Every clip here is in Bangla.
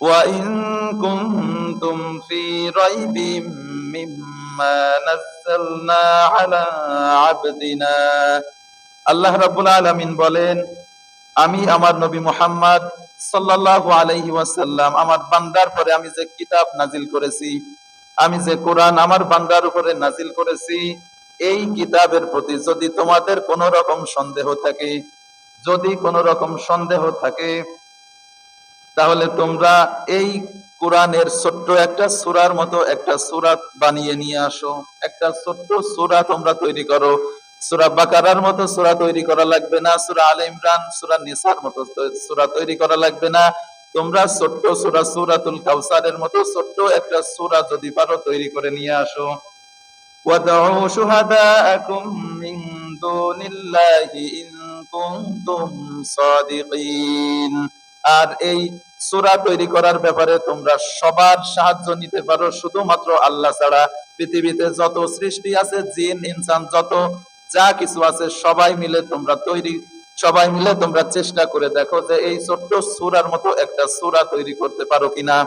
وإن كنتم في ريب مما نزلنا على عبدنا আল্লাহ রাব্বুল আলামিন বলেন আমি আমার নবী মুহাম্মদ সাল্লাল্লাহু আলাইহি ওয়াসাল্লাম আমার বান্দার পরে আমি যে কিতাব নাজিল করেছি আমি যে কোরআন আমার বান্দার উপরে নাজিল করেছি এই কিতাবের প্রতি যদি তোমাদের কোনো রকম সন্দেহ থাকে যদি কোনো রকম সন্দেহ থাকে তাহলে তোমরা এই কোরআনের ছোট্ট একটা সূরার মতো একটা সূরা বানিয়ে নিয়ে আসো একটা ছোট্ট সূরা তোমরা তৈরি করো সূরা বাকারার মতো সূরা তৈরি করা লাগবে না সূরা আলে ইমরান সূরা নিসার মতো সূরা তৈরি করা লাগবে না তোমরা ছোট্ট সূরা সূরাতুল কাউসারের মতো ছোট্ট একটা সূরা যদি পারো তৈরি করে নিয়ে আসো وادعوا شهداءكم من دون الله إن كنتم صادقين আর এই সূরা তৈরি করার ব্যাপারে তোমরা সবার সাহায্য নিতে পারো শুধুমাত্র আল্লাহ ছাড়া পৃথিবীতে যত সৃষ্টি আছে জিন ইনসান যত যা কিছু আছে সবাই মিলে তোমরা তৈরি সবাই মিলে তোমরা চেষ্টা করে দেখো যে এই ছোট্ট সূরার মতো একটা সূরা তৈরি করতে পারো কিনা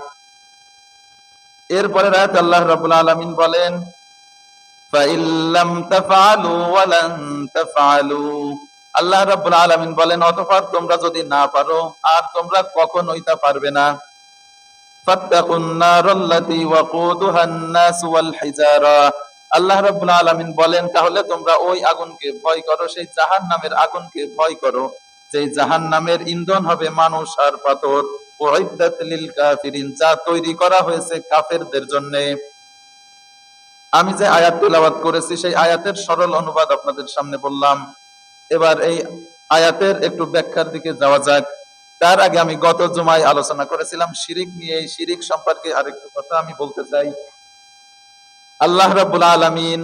এরপরে রাত আল্লাহ রাব্বুল আলামিন বলেন فَإِن لَّمْ تَفْعَلُوا وَلَن تَفْعَلُوا আল্লাহ রাব্বুল আলামিন বলেন, অতঃপর তোমরা যদি না পারো, আর তোমরা কখনোই তা পারবে না। আল্লাহ বলেন, তাহলে তোমরা ওই আগুনকে ভয় করো, সেই আগুনকে ভয় করো। ইন্ধন হবে মানুষ আর পাথর। যা তৈরি করা হয়েছে কাফেরদের জন্য। আমি যে আয়াত করেছি, সেই আয়াতের সরল অনুবাদ আপনাদের সামনে বললাম। এবার এই আয়াতের একটু ব্যাখ্যার দিকে যাওয়া যাক। তার আগে আমি গত জুমায় আলোচনা করেছিলাম শিরিক নিয়ে। শিরিক সম্পর্কে আরেকটু কথা আমি বলতে চাই। আল্লাহ রাব্বুল আলামিন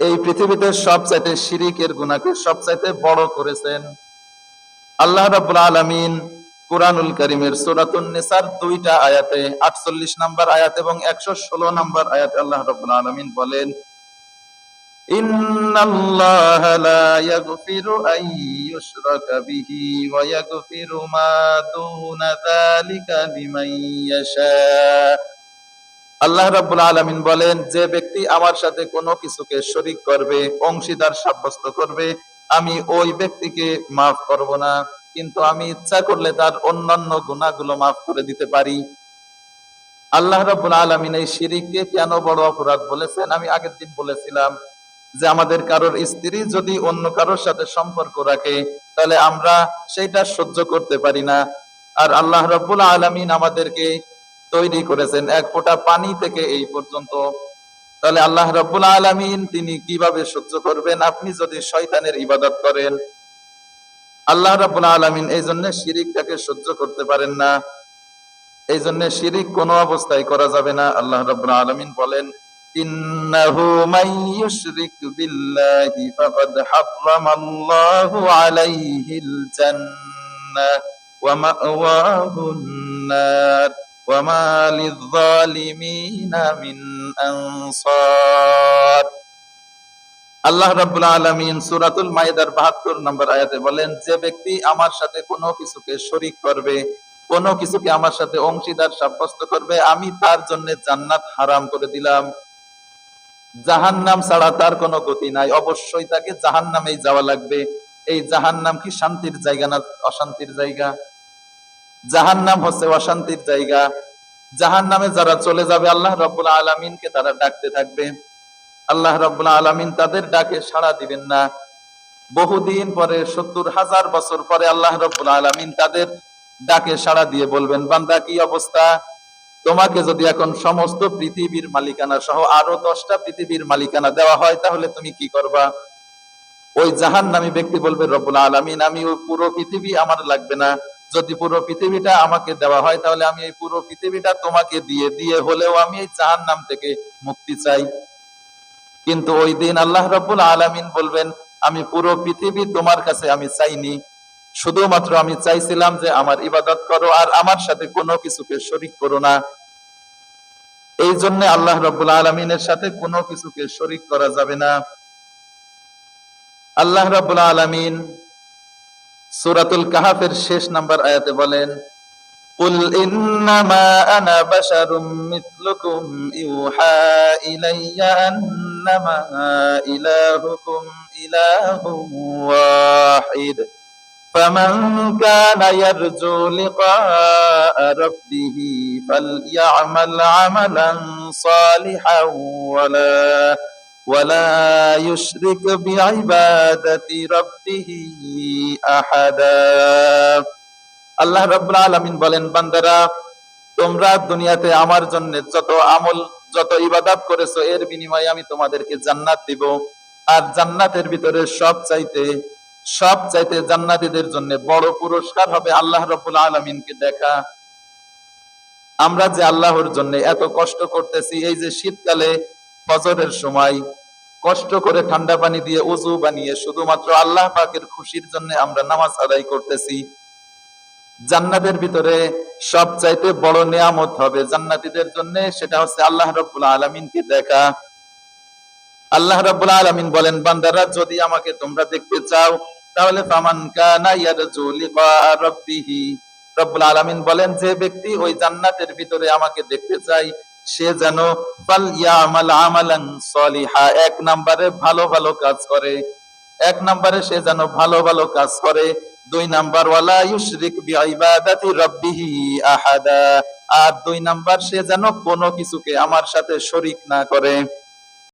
এই পৃথিবীতে সবচাইতে শিরিকের গুনাহকে সবচাইতে বড় করেছেন। আল্লাহ রাব্বুল আলামিন কুরআনুল করিমের সূরাতুন নিসার দুইটা আয়াতে আটচল্লিশ নম্বর আয়াত এবং 116 নাম্বার আয়াতে আল্লাহ রাব্বুল আলামিন বলেন আল্লাহ বলেন, যে ব্যক্তি আমার সাথে কোনো কিছুকে শরীক করবে, অংশীদার সাব্যস্ত করবে, আমি ওই ব্যক্তিকে মাফ করব না, কিন্তু আমি ইচ্ছা করলে তার অন্যান্য গুনাহগুলো মাফ করে দিতে পারি। আল্লাহ রাব্বুল আলামিন এই শিরিককে কেন বড় অপরাধ বলেছেন? আমি আগের দিন বলেছিলাম যে আমাদের কারোর স্ত্রী যদি অন্য কারোর সাথে সম্পর্ক রাখে, তাহলে আমরা সেটা সহ্য করতে পারি না। আর আল্লাহ রাব্বুল আলামিন আমাদেরকে তৈরি করেছেন এক ফোঁটা পানি থেকে এই পর্যন্ত। তাহলে আল্লাহ রাব্বুল আলামিন তিনি কীভাবে সহ্য করবেন? আপনি যদি শয়তানের ইবাদত করেন, আল্লাহ রাব্বুল আলামিন এই জন্য শিরিকটাকে সহ্য করতে পারেন না। এই জন্য শিরিক কোনো অবস্থায় করা যাবে না। আল্লাহ রাব্বুল আলামিন বলেন মান ইউশরিক বিল্লাহি ফাকাদ হারামাল্লাহু আলাইহিল জান্নাহ ওয়া মাওয়াহুন নার ওয়া মা লিয-যালিমিনা মিন আনসার আল্লাহ রাব্বুল আলামিন সূরাতুল মাইদার 72 নম্বর আয়াতে বলেন, যে ব্যক্তি আমার সাথে কোনো কিছুকে শরীক করবে, কোনো কিছুকে আমার সাথে অংশীদার সাব্যস্ত করবে, আমি তার জন্য জান্নাত হারাম করে দিলাম। জাহান্নাম ছাড়া তার কোনো গতি নাই। অবশ্যই তাকে জাহান্নামেই যাওয়া লাগবে। এই জাহান্নাম কি শান্তির জায়গা না অশান্তির জায়গা? জাহান্নাম হচ্ছে অশান্তির জায়গা। জাহান্নামে যারা চলে যাবে, আল্লাহ রাব্বুল আলামিনকে তারা ডাকতে থাকবে। আল্লাহ রাব্বুল আলামিন তাদের ডাকে সাড়া দিবেন না। বহুদিন পরে, সত্তর হাজার বছর পরে আল্লাহ রাব্বুল আলামিন তাদের ডাকে সাড়া দিয়ে বলবেন, বান্দা, কি অবস্থা? তোমাকে যদি এখন সমস্ত পৃথিবীর মালিকানা সহ আরও দশটা পৃথিবীর মালিকানা দেওয়া হয়, তাহলে তুমি কি করবা? ওই জাহান নামী ব্যক্তি বলবে, রব্বুল আলামিন, আমি ওই পুরো পৃথিবী আমার লাগবে না। যদি পুরো পৃথিবীটা আমাকে দেওয়া হয়, তাহলে আমি এই পুরো পৃথিবীটা তোমাকে দিয়ে দিয়ে হলেও আমি এই জাহান নাম থেকে মুক্তি চাই। কিন্তু ওই দিন আল্লাহ রব্বুল আলামিন বলবেন, আমি পুরো পৃথিবী তোমার কাছে আমি চাইনি। শুধুমাত্র আমি চাইছিলাম যে আমার ইবাদত করো আর আমার সাথে কোনো কিছুকে শরিক করো না এই জন্য আল্লাহ রব্বুল আলমিনের সাথে কোনো কিছুকে শরিক করা যাবে না আল্লাহ রব্বুল আলমিন সুরাতুল কাহাফের শেষ নাম্বার আয়াতে বলেন قل إنما أنا بشر مثلكم يوحى إلي أنما إلهكم إله واحد فمن كان يرجو لقاء ربه فليعمل عملا صالحا ولا ولا يشرك بعبادة ربه أحدا আল্লাহ রাব্বুল আলামিন বলেন বান্দারা তোমরা দুনিয়াতে আমার জন্য যত আমল যত ইবাদত করেছো এর বিনিময়ে আমি তোমাদেরকে জান্নাত দিব আর জান্নাতের ভিতরে সব চাইতে সব চাইতে জান্নাতীদের জন্য বড় পুরস্কার হবে আল্লাহ রাব্বুল আলামিনকে দেখা। আমরা যে আল্লাহর জন্য এত কষ্ট করতেছি, এই যে শীতকালে ফজরের সময় কষ্ট করে ঠান্ডা পানি দিয়ে উজু বানিয়ে শুধুমাত্র আল্লাহ পাকের খুশির জন্য আমরা নামাজ আদায় করতেছি, জান্নাতের ভিতরে সব চাইতে বড় নিয়ামত হবে জান্নাতীদের জন্য সেটা হচ্ছে আল্লাহ রব্বুল আলমিনকে দেখা। আল্লাহ রব্বুল আলমিন বলেন, বান্দারা, যদি আমাকে তোমরা দেখতে চাও তাহলে ফামান কানা ইয়ারজু লিকা রব্বুল আলামিন বলেন, যে ব্যক্তি ওই জান্নাতের ভিতরে আমাকে দেখতে চাই সে যেন ফাল ইয়ামাল আমালান সলিহা, এক নম্বরে ভালো ভালো কাজ করে। এক নম্বরে সে যেন ভালো ভালো কাজ করে। দুই নাম্বার, ওয়ালা ইউশরিক বিইবাদাতি রাব্বিহি আহাদা। আর দুই নাম্বার, সে যেন কোনো কিছুকে আমার সাথে শরিক না করে।